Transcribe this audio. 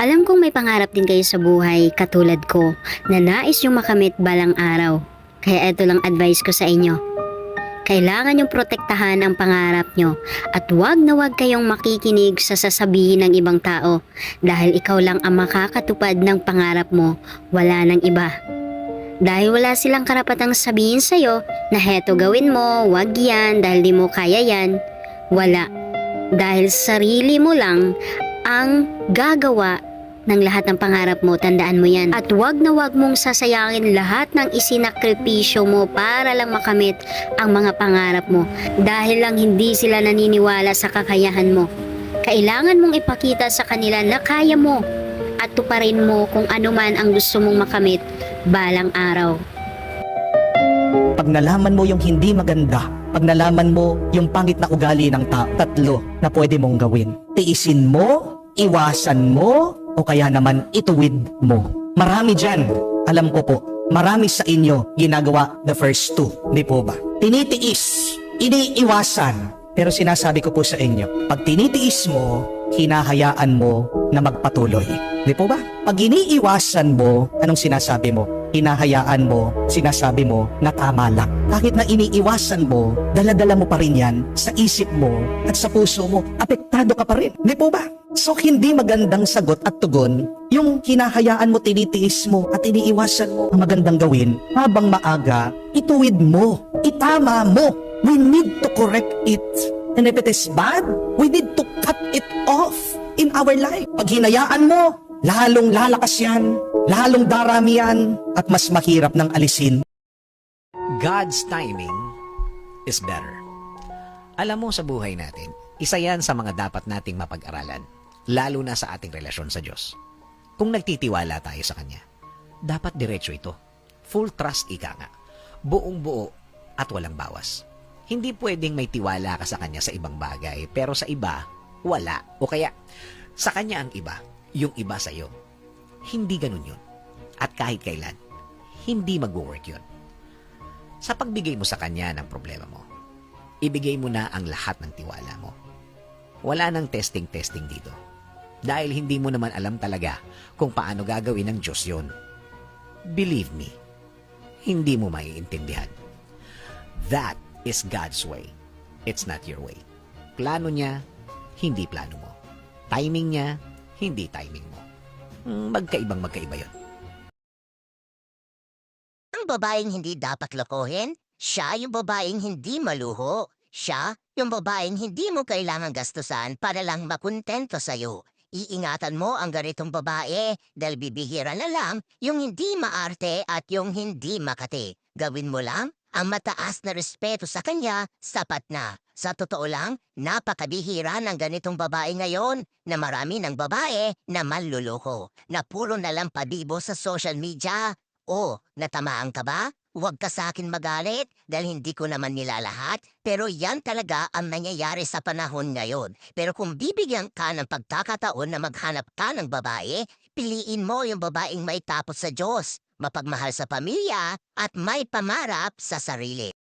Alam kong may pangarap din kayo sa buhay katulad ko na nais yung makamit balang araw. Kaya ito lang advice ko sa inyo. Kailangan yung protektahan ang pangarap nyo at huwag na huwag kayong makikinig sa sasabihin ng ibang tao dahil ikaw lang ang makakatupad ng pangarap mo, wala ng iba. Dahil wala silang karapatang sabihin sa'yo na heto gawin mo, wag yan dahil di mo kaya yan. Wala. Dahil sarili mo lang ang gagawa ng lahat ng pangarap mo, tandaan mo yan. At wag na wag mong sasayangin lahat ng isinakripisyo mo para lang makamit ang mga pangarap mo dahil lang hindi sila naniniwala sa kakayahan mo. Kailangan mong ipakita sa kanila na kaya mo at tuparin mo kung ano man ang gusto mong makamit balang araw. Pag nalaman mo yung hindi maganda, pag nalaman mo yung pangit na ugali ng tao, tatlo na pwede mong gawin. Tiisin mo, iwasan mo, o kaya naman ituwid mo. Marami dyan, alam ko po, marami sa inyo ginagawa the first two, di po ba? Tinitiis, iniiwasan, pero sinasabi ko po sa inyo, pag tinitiis mo, hinahayaan mo na magpatuloy. Di po ba? Pag iniiwasan mo, anong sinasabi mo? Hinahayaan mo, sinasabi mo na tama lang. Kahit na iniiwasan mo, daladala mo pa rin yan sa isip mo at sa puso mo, apektado ka pa rin. Di po ba? So hindi magandang sagot at tugon yung hinahayaan mo, tinitiis mo at iniiwasan mo ang magandang gawin habang maaga, ituwid mo, itama mo. We need to correct it. And if it is bad, we need to cut it off in our life. Pag hinayaan mo, lalong lalakas yan, lalong darami yan, at mas mahirap ng alisin. God's timing is better. Alam mo sa buhay natin, isa yan sa mga dapat nating mapag-aralan, lalo na sa ating relasyon sa Diyos. Kung nagtitiwala tayo sa Kanya, dapat diretso ito. Full trust ika nga. Buong buo at walang bawas. Hindi pwedeng may tiwala ka sa Kanya sa ibang bagay, pero sa iba, wala. O kaya, sa Kanya ang iba, yung iba sa iyo. Hindi ganun yun. At kahit kailan, hindi mag-work yun sa pagbigay mo sa kanya ng problema mo. Ibigay mo na ang lahat ng tiwala mo. Wala nang testing-testing dito. Dahil hindi mo naman alam talaga kung paano gagawin ng Diyos yon. Believe me, hindi mo maiintindihan. That is God's way. It's not your way. Plano niya, hindi plano mo. Timing niya, hindi timing mo. Hmm, Magkaibang magkaiba yon. Ang babaeng hindi dapat lokohin, siya yung babaeng hindi maluho. Siya yung babaeng hindi mo kailangan gastusan para lang makontento sa'yo. Iingatan mo ang ganitong babae dahil bibihira na lang yung hindi maarte at yung hindi makati. Gawin mo lang ang mataas na respeto sa kanya, sapat na. Sa totoo lang, napakabihira ng ganitong babae ngayon na marami ng babae na manluloko, na puro na lang pabibo sa social media. O, natamaan ka ba? Huwag ka sa akin magalit dahil hindi ko naman nila lahat. Pero yan talaga ang nangyayari sa panahon ngayon. Pero kung bibigyan ka ng pagkakataon na maghanap ka ng babae, piliin mo yung babaeng may tapos sa Diyos, mapagmahal sa pamilya at may pamarap sa sarili.